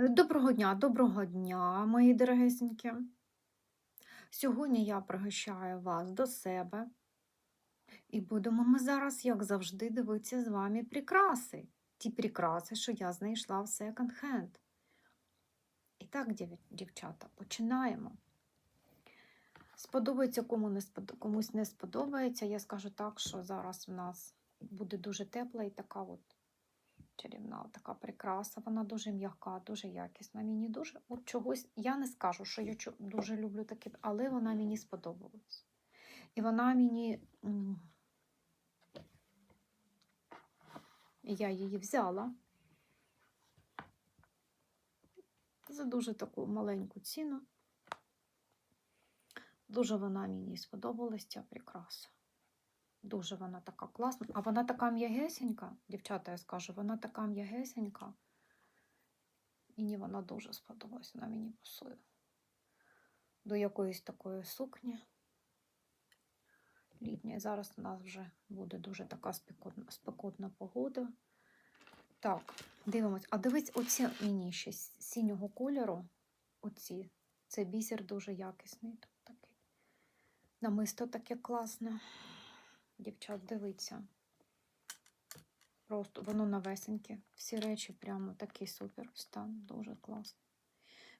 Доброго дня, доброго дня, мої дорогесенькі. Сьогодні я пригощаю вас до себе. І будемо ми зараз, як завжди, дивитися з вами прикраси. Ті прикраси, що я знайшла в секонд-хенд. І так, дів- дівчата, починаємо. Сподобається кому не спод... комусь не сподобається. Я скажу так, що зараз в нас буде дуже тепла і така от чарівна така прикраса. Вона дуже м'яка, дуже якісна. Мені дуже от чогось. Я не скажу, що я дуже люблю такі, але вона мені сподобалась. І вона мені. Я її взяла за дуже таку маленьку ціну. Дуже вона мені сподобалась, ця прикраса. Дуже вона така класна. А вона така м'ягесенька, дівчата, я скажу, вона така м'ягесенька. Мені вона дуже сподобалась, вона мені пасує. До якоїсь такої сукні. Літньої. Зараз у нас вже буде дуже така спекотна, спекотна погода. Так, дивимось. А дивись, оці мені ще синього кольору. Оці. Це бісер дуже якісний. Тут такий. Намисто таке класне. Дівчат, дивіться. Просто воно новесеньке. Всі речі прямо такий супер стан. Дуже класно.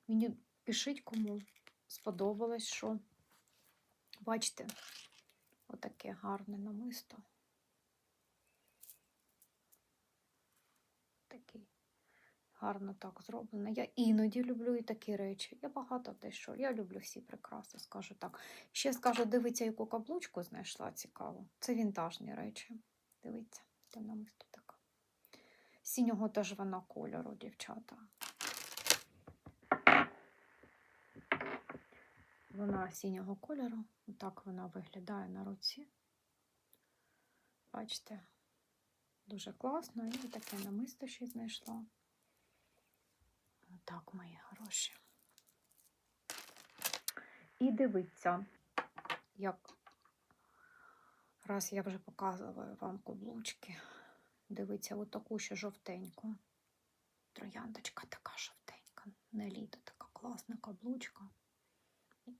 Мені пишіть, кому сподобалось, що. Бачите, отаке гарне намисто. Такий гарно так зроблено. Я іноді люблю і такі речі. Я багато дещо. Я люблю всі прикраси, скажу так. Ще скажу, дивіться, яку каблучку знайшла цікаво. Це вінтажні речі. Дивіться, там намисто така. Синього теж вона кольору, дівчата. Вона синього кольору. Отак вона виглядає на руці. Бачите, дуже класно. І таке намисто ще знайшла. Отак, мої хороші. І дивіться, як раз я вже показувала вам каблучки. Дивіться, отаку ще жовтеньку. Трояндочка така жовтенька. На літо така класна каблучка.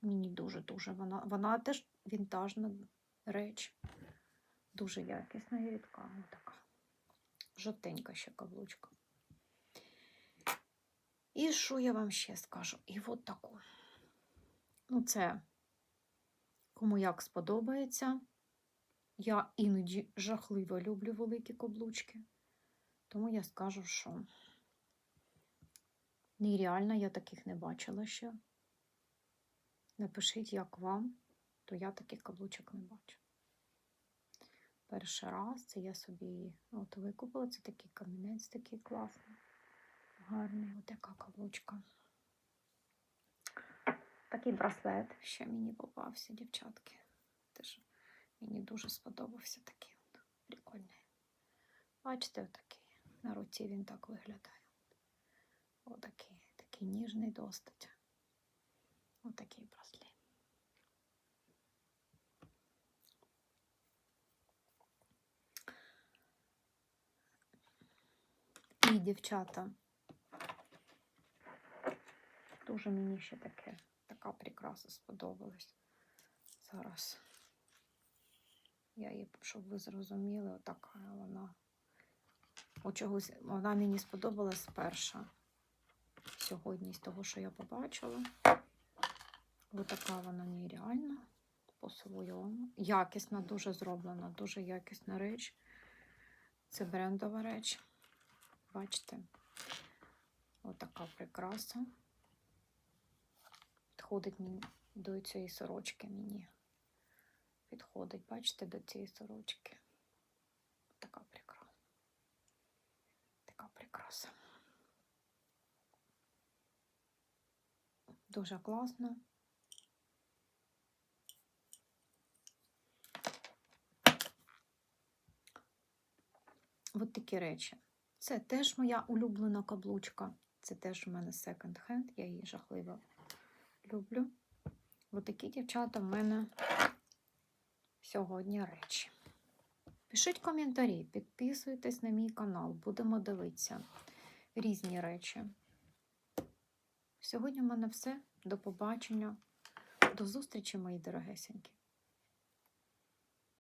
Мені дуже-дуже вона. Вона теж вінтажна реч. Дуже якісна і рідка. Така. Жовтенька ще каблучка. І що я вам ще скажу? І от таку. Ну, це кому як сподобається. Я іноді жахливо люблю великі каблучки. Тому я скажу, що нереально, я таких не бачила ще. Напишіть, як вам, то я таких каблучок не бачу. Перший раз це я собі от викупила. Це такий камінець, такий класний, гарний, от яка каблучка. Такий браслет ще мені попався, дівчатки. Теж мені дуже сподобався такий от прикольний. Бачите, отакий. На руці він так виглядає. Отакий, такий ніжний достать. Отакий браслет. І, дівчата, дуже мені ще таке, така прикраса сподобалась. Зараз я її, щоб ви зрозуміли, отака вона. От чогось вона мені сподобалась перша сьогодні з того, що я побачила. Ось така вона нереальна по-своєму. Якісна, дуже зроблена, дуже якісна реч. Це брендова реч. Бачите? Отака прикраса. Підходить мені до цієї сорочки мені. Підходить, бачите, до цієї сорочки. Така прикраса. Така прикраса. Дуже класно. От такі речі. Це теж моя улюблена каблучка. Це теж у мене секонд-хенд, я її жахливо люблю. Ось такі дівчата в мене сьогодні речі. Пишіть коментарі, підписуйтесь на мій канал, будемо дивитися різні речі. Сьогодні в мене все. До побачення. До зустрічі, мої дорогесенькі.